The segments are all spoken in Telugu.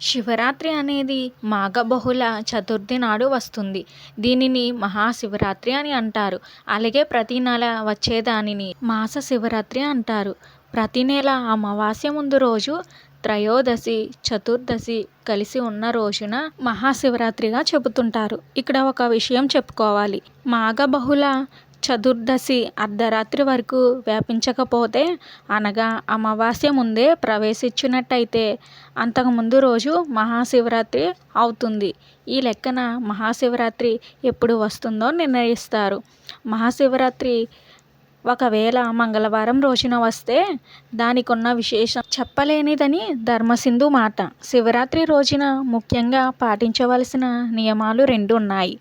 శివరాత్రి అనేది మాఘ బహుళ చతుర్థి నాడు వస్తుంది. దీనిని మహాశివరాత్రి అని అంటారు. అలాగే ప్రతి నెల వచ్చేదానిని మాస శివరాత్రి అంటారు. ప్రతి నెల అమావాస్య ముందు రోజు త్రయోదశి చతుర్దశి కలిసి ఉన్న రోజున మహాశివరాత్రిగా చెబుతుంటారు. ఇక్కడ ఒక విషయం చెప్పుకోవాలి. మాఘ బహుళ చతుర్దశి అర్ధరాత్రి వరకు వ్యాపించకపోతే అనగా అమావాస్య ముందే ప్రవేశించినట్టయితే అంతకుముందు రోజు మహాశివరాత్రి అవుతుంది. ఈ లెక్కన మహాశివరాత్రి ఎప్పుడు వస్తుందో నిర్ణయిస్తారు. మహాశివరాత్రి ఒకవేళ మంగళవారం రోజున వస్తే దానికున్న విశేషం చెప్పలేనిదని ధర్మసింధు మాట. శివరాత్రి రోజున ముఖ్యంగా పాటించవలసిన నియమాలు రెండు ఉన్నాయి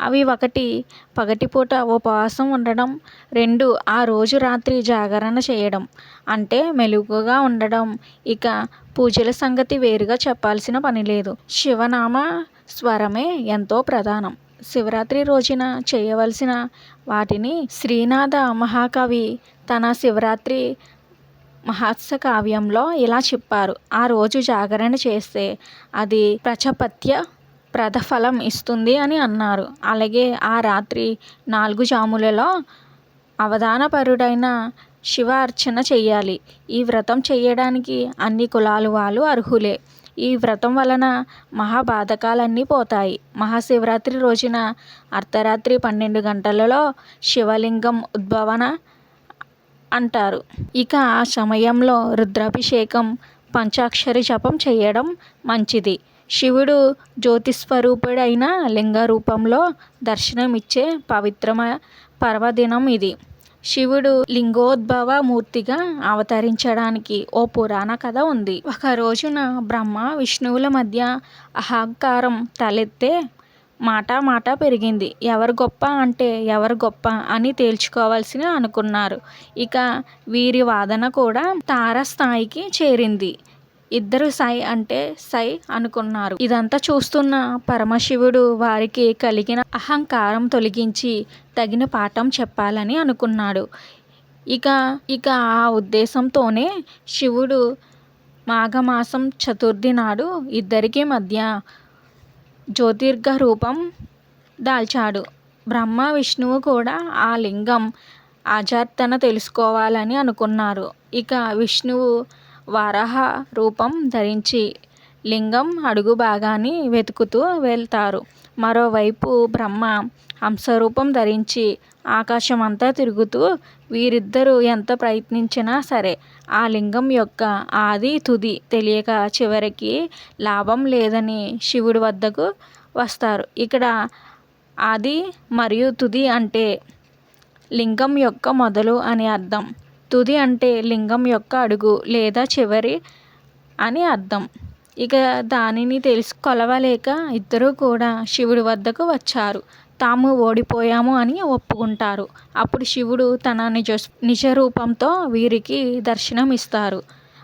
అవి ఒకటి పగటిపూట ఉపవాసం ఉండడం రెండు ఆ రోజు రాత్రి జాగరణ చేయడం అంటే మెలుగుగా ఉండడం. ఇక పూజల సంగతి వేరుగా చెప్పాల్సిన పని లేదు. శివనామ స్వరమే ఎంతో ప్రధానం. శివరాత్రి రోజున చేయవలసిన వాటిని శ్రీనాథ మహాకవి తన శివరాత్రి మహాత్స కావ్యంలో ఇలా చెప్పారు. ఆ రోజు జాగరణ చేస్తే అది ప్రచపత్య ప్రతఫలం ఇస్తుంది అని అన్నారు. అలాగే ఆ రాత్రి నాలుగు జాములలో అవధానపరుడైన శివ అర్చన చెయ్యాలి ఈ వ్రతం చేయడానికి అన్ని కులాలు వాళ్ళు అర్హులే. ఈ వ్రతం వలన మహాబాధకాలన్నీ పోతాయి. మహాశివరాత్రి రోజున అర్ధరాత్రి పన్నెండు గంటలలో శివలింగం ఉద్భవన అంటారు. ఇక ఆ సమయంలో రుద్రాభిషేకం పంచాక్షరి జపం చేయడం మంచిది. శివుడు జ్యోతిస్వరూపుడైన లింగ రూపంలో దర్శనమిచ్చే పవిత్రమ పర్వదినం ఇది. శివుడు లింగోద్భవ మూర్తిగా అవతరించడానికి ఓ పురాణ కథ ఉంది. ఒక రోజున బ్రహ్మ విష్ణువుల మధ్య అహంకారం తలెత్తే మాట మాట పెరిగింది. ఎవరు గొప్ప అంటే ఎవరు గొప్ప అని తేల్చుకోవాల్సిన అనుకున్నారు. ఇక వీరి వాదన కూడా తారస్థాయికి చేరింది. ఇద్దరు సై అంటే సై అనుకున్నారు. ఇదంతా చూస్తున్న పరమశివుడు వారికి కలిగిన అహంకారం తొలగించి తగిన పాఠం చెప్పాలని అనుకున్నాడు. ఇక ఇక ఆ ఉద్దేశంతోనే శివుడు మాఘమాసం చతుర్థి నాడు ఇద్దరికి మధ్య జ్యోతిర్గ రూపం దాల్చాడు. బ్రహ్మ విష్ణువు కూడా ఆ లింగం ఆజార్తన తెలుసుకోవాలని అనుకున్నారు. ఇక విష్ణువు వరాహ రూపం ధరించి లింగం అడుగు భాగాన్ని వెతుకుతూ వెళ్తారు. మరోవైపు బ్రహ్మ హంసరూపం ధరించి ఆకాశం అంతా తిరుగుతూ వీరిద్దరూ ఎంత ప్రయత్నించినా సరే ఆ లింగం యొక్క ఆది తుది తెలియక చివరికి లాభం లేదని శివుడి వద్దకు వస్తారు. ఇక్కడ ఆది మరియు తుది అంటే లింగం యొక్క మొదలు అని అర్థం. తుది అంటే లింగం యొక్క అడుగు లేదా చివరి అని అర్థం. ఇక దానిని తెలుసుకొలవలేక ఇద్దరూ కూడా శివుడి వద్దకు వచ్చారు. తాము ఓడిపోయాము అని ఒప్పుకుంటారు. అప్పుడు శివుడు తన నిజ నిజ రూపంతో వీరికి దర్శనం ఇస్తారు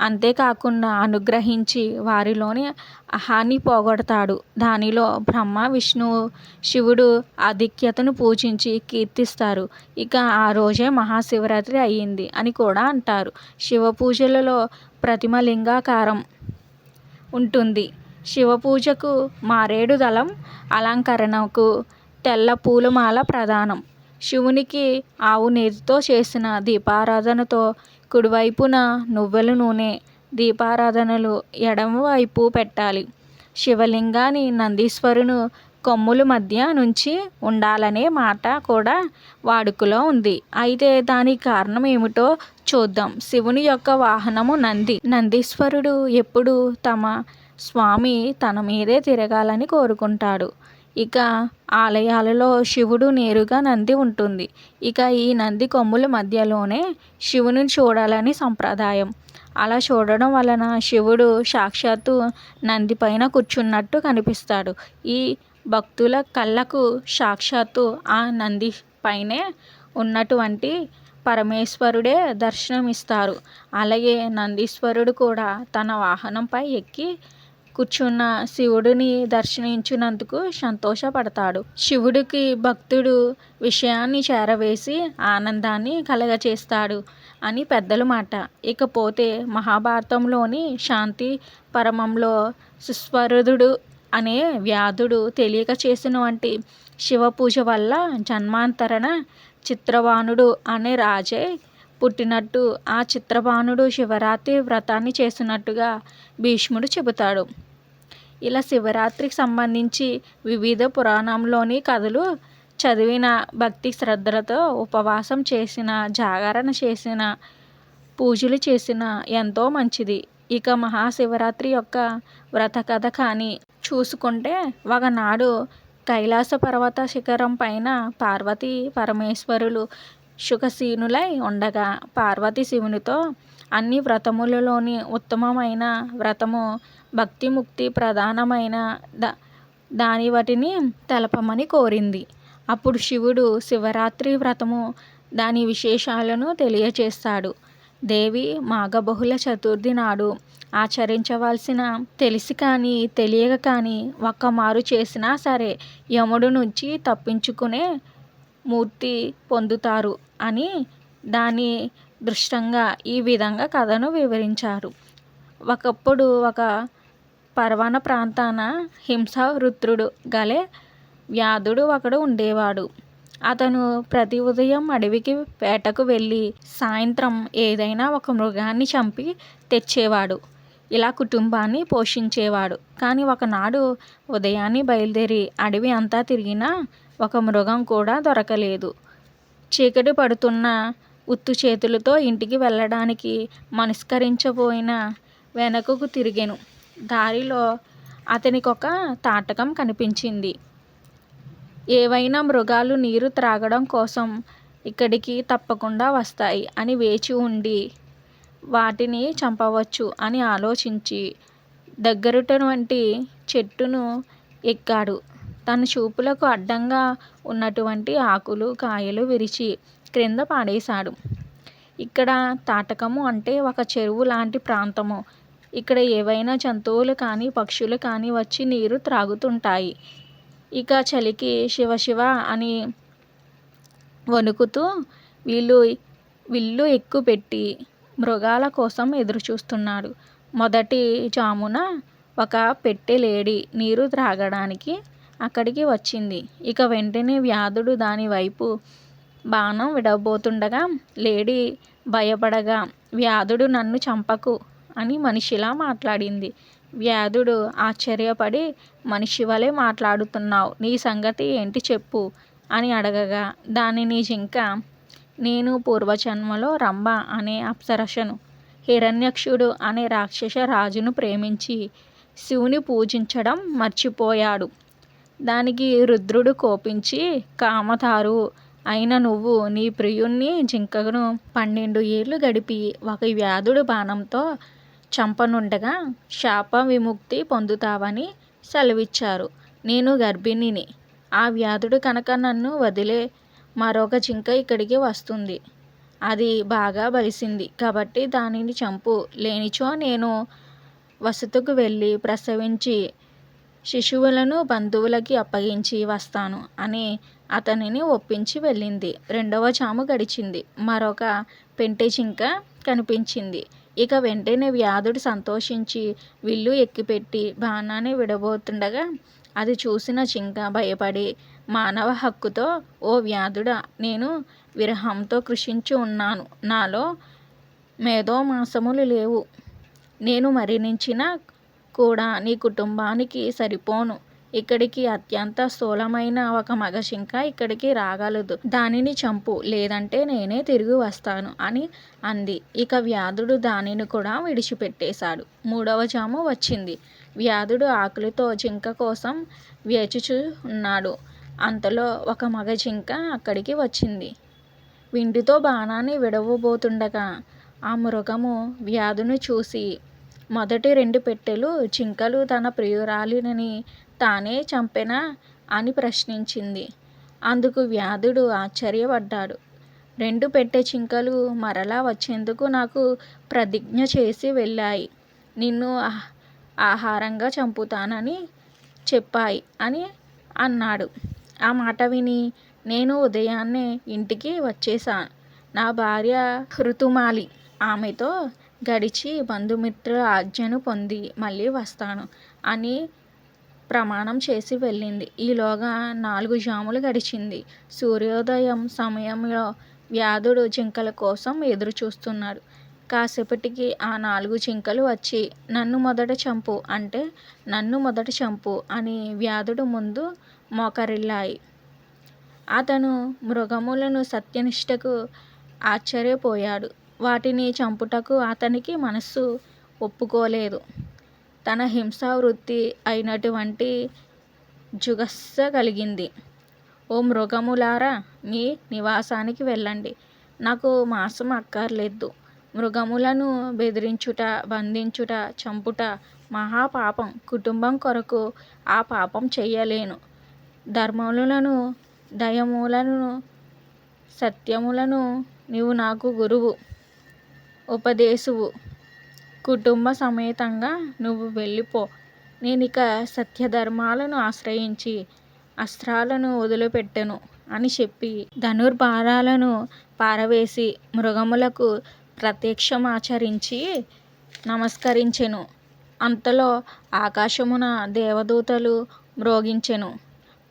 అంతేకాకుండా అనుగ్రహించి వారిలోని అహాన్ని పోగొడతాడు. దానిలో బ్రహ్మ విష్ణువు శివుడు ఆధిక్యతను పూజించి కీర్తిస్తారు. ఇక ఆ రోజే మహాశివరాత్రి అయ్యింది అని కూడా అంటారు. శివ పూజలలో ప్రతిమ లింగాకారం ఉంటుంది. శివ పూజకు మారేడు దళం అలంకరణకు తెల్ల పూలమాల ప్రధానం. శివునికి ఆవు నీరుతో చేసిన దీపారాధనతో కుడివైపున నువ్వుల నూనె దీపారాధనలు ఎడమవైపు పెట్టాలి. శివలింగాన్ని నందీశ్వరును కొమ్ముల మధ్య నుంచి ఉండాలనే మాట కూడా వాడుకలో ఉంది. అయితే దానికి కారణం ఏమిటో చూద్దాం. శివుని యొక్క వాహనము నంది. నందీశ్వరుడు ఎప్పుడు తమ స్వామి తన మీదే తిరగాలని కోరుకుంటాడు. ఇక ఆలయాలలో శివుడు నేరుగా నంది ఉంటుంది. ఇక ఈ నంది కొమ్ముల మధ్యలోనే శివుని చూడాలని సంప్రదాయం. అలా చూడడం వలన శివుడు సాక్షాత్తు నంది పైన కూర్చున్నట్టు కనిపిస్తాడు. ఈ భక్తుల కళ్ళకు సాక్షాత్తు ఆ నంది పైనే ఉన్నటువంటి పరమేశ్వరుడే దర్శనమిస్తారు. అలాగే నందీశ్వరుడు కూడా తన వాహనంపై ఎక్కి కూర్చున్న శివుడిని దర్శించినందుకు సంతోషపడతాడు. శివుడికి భక్తుడు విషయాన్ని చేరవేసి ఆనందాన్ని కలగచేస్తాడు అని పెద్దల మాట ఇకపోతే మహాభారతంలోని శాంతి పరమంలో సుస్వరుదుడు అనే వ్యాధుడు తెలియక చేసిన వంటి శివ పూజ వల్ల జన్మాంతరణ చిత్రవానుడు అనే రాజే పుట్టినట్టు ఆ చిత్రవానుడు శివరాత్రి వ్రతాన్ని చేసినట్టుగా భీష్ముడు చెబుతాడు. ఇలా శివరాత్రికి సంబంధించి వివిధ పురాణంలోని కథలు చదివిన భక్తి శ్రద్ధలతో ఉపవాసం చేసిన జాగరణ చేసిన పూజలు చేసిన ఎంతో మంచిది. ఇక మహాశివరాత్రి యొక్క వ్రత కథ కానీ చూసుకుంటే ఒకనాడు కైలాస పర్వత శిఖరం పైన పార్వతీ పరమేశ్వరులు సుఖసీనులై ఉండగా పార్వతి శివునితో అన్ని వ్రతములలోని ఉత్తమమైన వ్రతము భక్తి ముక్తి ప్రధానమైన ద దాని వాటిని తెలపమని కోరింది. అప్పుడు శివుడు శివరాత్రి వ్రతము దాని విశేషాలను తెలియచేస్తాడు. దేవి మాఘబహుళ చతుర్థి నాడు ఆచరించవలసిన తెలిసి కానీ తెలియక కానీ ఒక్కమారు చేసినా సరే యముడు నుంచి తప్పించుకునే మూర్తి పొందుతారు అని దాని దృష్టంగా ఈ విధంగా కథను వివరించారు. ఒకప్పుడు ఒక పర్వణ ప్రాంతాన హింసవృత్రుడు గలే వ్యాధుడు ఒకడు ఉండేవాడు. అతను ప్రతి ఉదయం అడవికి వేటకు వెళ్ళి సాయంత్రం ఏదైనా ఒక మృగాన్ని చంపి తెచ్చేవాడు. ఇలా కుటుంబాన్ని పోషించేవాడు. కానీ ఒకనాడు ఉదయాన్నే బయలుదేరి అడవి అంతా తిరిగినా ఒక మృగం కూడా దొరకలేదు. చీకటి పడుతున్న ఉత్తు చేతులతో ఇంటికి వెళ్ళడానికి మనస్కరించబోయిన వెనకకు తిరిగెను. దారిలో అతనికి ఒక తాటకం కనిపించింది. ఏవైనా మృగాలు నీరు త్రాగడం కోసం ఇక్కడికి తప్పకుండా వస్తాయి అని వేచి ఉండి వాటిని చంపవచ్చు అని ఆలోచించి దగ్గరటువంటి చెట్టును ఎక్కాడు. తన చూపులకు అడ్డంగా ఉన్నటువంటి ఆకులు కాయలు విరిచి క్రింద పాడేశాడు. ఇక్కడ తాటకము అంటే ఒక చెరువు లాంటి ప్రాంతము. ఇక్కడ ఏవైనా జంతువులు కానీ పక్షులు కానీ వచ్చి నీరు త్రాగుతుంటాయి. ఇక చలికి శివ శివ అని వణుకుతూ వీళ్ళు విల్లు ఎక్కుపెట్టి మృగాల కోసం ఎదురుచూస్తున్నాడు మొదటి జామున ఒక పెట్టెలేడి నీరు త్రాగడానికి అక్కడికి వచ్చింది. ఇక వెంటనే వ్యాధుడు దాని వైపు బాణం విడవబోతుండగా లేడీ భయపడగా వ్యాధుడు నన్ను చంపకు అని మనిషిలా మాట్లాడింది. వ్యాధుడు ఆశ్చర్యపడి మనిషి వలె మాట్లాడుతున్నావు నీ సంగతి ఏంటి చెప్పు అని అడగగా దానిని జింక నేను పూర్వజన్మలో రంభ అనే అప్సరసను హిరణ్యక్షుడు అనే రాక్షస రాజును ప్రేమించి శివుని పూజించడం మర్చిపోయాడు. దానికి రుద్రుడు కోపించి కామతారు అయిన నువ్వు నీ ప్రియుణ్ణి జింకను పన్నెండు ఏళ్ళు గడిపి ఒక వ్యాధుడు బాణంతో చంపనుండగా శాప విముక్తి పొందుతావని సెలవిచ్చారు. నేను గర్భిణిని. ఆ వ్యాధుడు కనుక నన్ను వదిలే మరొక జింక ఇక్కడికి వస్తుంది. అది బాగా బలిసింది. కాబట్టి దానిని చంపు. లేనిచో నేను వసతుకు వెళ్ళి ప్రసవించి శిశువులను బంధువులకి అప్పగించి వస్తాను అని అతనిని ఒప్పించి వెళ్ళింది. రెండవ చాము గడిచింది. మరొక పెంటె జింక కనిపించింది. ఇక వెంటనే వ్యాధుడు సంతోషించి విల్లు ఎక్కిపెట్టి బాణాన్ని విడబోతుండగా అది చూసిన జింక భయపడి మానవ హక్కుతో ఓ వ్యాధుడా నేను విరహంతో కృషించి ఉన్నాను. నాలో మేధోమాసములు లేవు. నేను మరణించినా కూడా నీ కుటుంబానికి సరిపోను. ఇక్కడికి అత్యంత స్థూలమైన ఒక మగ జింక ఇక్కడికి రాగలదు. దానిని చంపు లేదంటే నేనే తిరిగి వస్తాను అని అంది. ఇక వ్యాధుడు దానిని కూడా విడిచిపెట్టేశాడు. మూడవ జాము వచ్చింది. వ్యాధుడు ఆకులతో జింక కోసం వేచుచూ ఉన్నాడు అంతలో ఒక మగ జింక అక్కడికి వచ్చింది. వింటితో బాణాన్ని విడవబోతుండగా ఆ మృగము వ్యాధుని చూసి మొదటి రెండు పెట్టెలు జింకలు తన ప్రియురాలిని తానే చంపెనా అని ప్రశ్నించింది. అందుకు వ్యాధుడు ఆశ్చర్యపడ్డాడు. రెండు పెట్టె జింకలు మరలా వచ్చేందుకు నాకు ప్రతిజ్ఞ చేసి వెళ్ళాయి. నిన్ను ఆహారంగా చంపుతానని చెప్పాయి అని అన్నాడు. ఆ మాట విని నేను ఉదయాన్నే ఇంటికి వచ్చేసాను నా భార్య ఋతుమాలి ఆమెతో గడిచి బంధుమిత్రుల ఆజ్ఞను పొంది మళ్ళీ వస్తాను అని ప్రమాణం చేసి వెళ్ళింది. ఈలోగా నాలుగు జాములు గడిచింది. సూర్యోదయం సమయంలో వ్యాధుడు జింకల కోసం ఎదురు చూస్తున్నాడు కాసేపటికి ఆ నాలుగు జింకలు వచ్చి నన్ను మొదట చంపు అంటే నన్ను మొదట చంపు అని వ్యాధుడు ముందు మోకరిల్లాయి. అతను మృగములను సత్యనిష్టకు ఆశ్చర్యపోయాడు. వాటిని చంపుటకు అతనికి మనస్సు ఒప్పుకోలేదు. తన హింసా వృత్తి అయినటువంటి జుగస్స కలిగింది. ఓ మృగములారా మీ నివాసానికి వెళ్ళండి. నాకు మాంసం అక్కర్లేదు. మృగములను బెదిరించుట బంధించుట చంపుట మహాపాపం కుటుంబం కొరకు ఆ పాపం చేయలేను ధర్మములను దయములను సత్యములను నీవు నాకు గురువు. ఉపదేశువు. కుటుంబ సమేతంగా నువ్వు వెళ్ళిపో. నేనిక సత్యధర్మాలను ఆశ్రయించి అస్త్రాలను వదిలిపెట్టెను అని చెప్పి ధనుర్బాణాలను పారవేసి మృగములకు ప్రత్యక్షమాచరించి నమస్కరించెను. అంతలో ఆకాశమున దేవదూతలు మ్రోగించెను.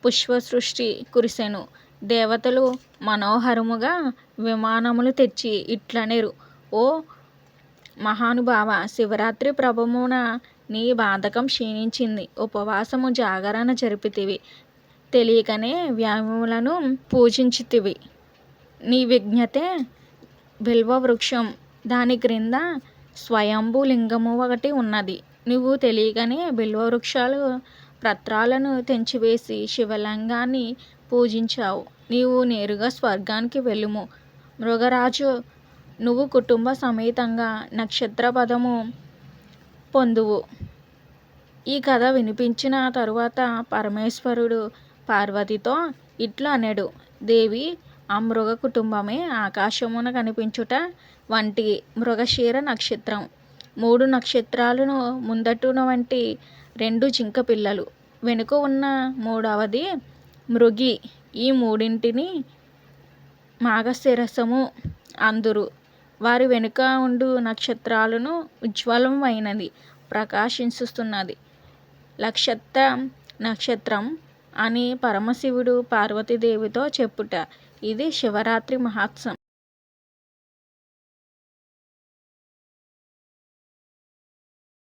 పుష్పసృష్టి కురిసెను. దేవతలు మనోహరముగా విమానములు తెచ్చి ఇట్లనెరు. ఓ మహానుభావ శివరాత్రి ప్రభమున నీ బాధకం క్షీణించింది. ఉపవాసము జాగరణ జరిపితివి. తెలియకనే వ్యాయములను పూజించితివి. నీ విజ్ఞతే బిల్వ వృక్షం. దాని క్రింద స్వయంభూ లింగము ఒకటి ఉన్నది. నువ్వు తెలియకనే బిల్వ వృక్షాలు పత్రాలను తెంచివేసి శివలింగాన్ని పూజించావు. నీవు నేరుగా స్వర్గానికి వెళ్ళుము. మృగరాజు నువ్వు కుటుంబ సమేతంగా నక్షత్ర పదము పొందువు. ఈ కథ వినిపించిన తరువాత పరమేశ్వరుడు పార్వతితో ఇట్లు అనడు. దేవి ఆ మృగ కుటుంబమే ఆకాశమున కనిపించుట వంటి మృగశీర నక్షత్రం. మూడు నక్షత్రాలను ముందటున వంటి రెండు జింక పిల్లలు. వెనుక ఉన్న మూడవది మృగి. ఈ మూడింటిని మాఘశిరసము అందురు. వారి వెనుక ఉండు నక్షత్రాలను ఉజ్వలమైనది ప్రకాశిస్తున్నది లక్షత్ర నక్షత్రం అని పరమశివుడు పార్వతీదేవితో చెప్పుట. ఇది శివరాత్రి మహాత్సం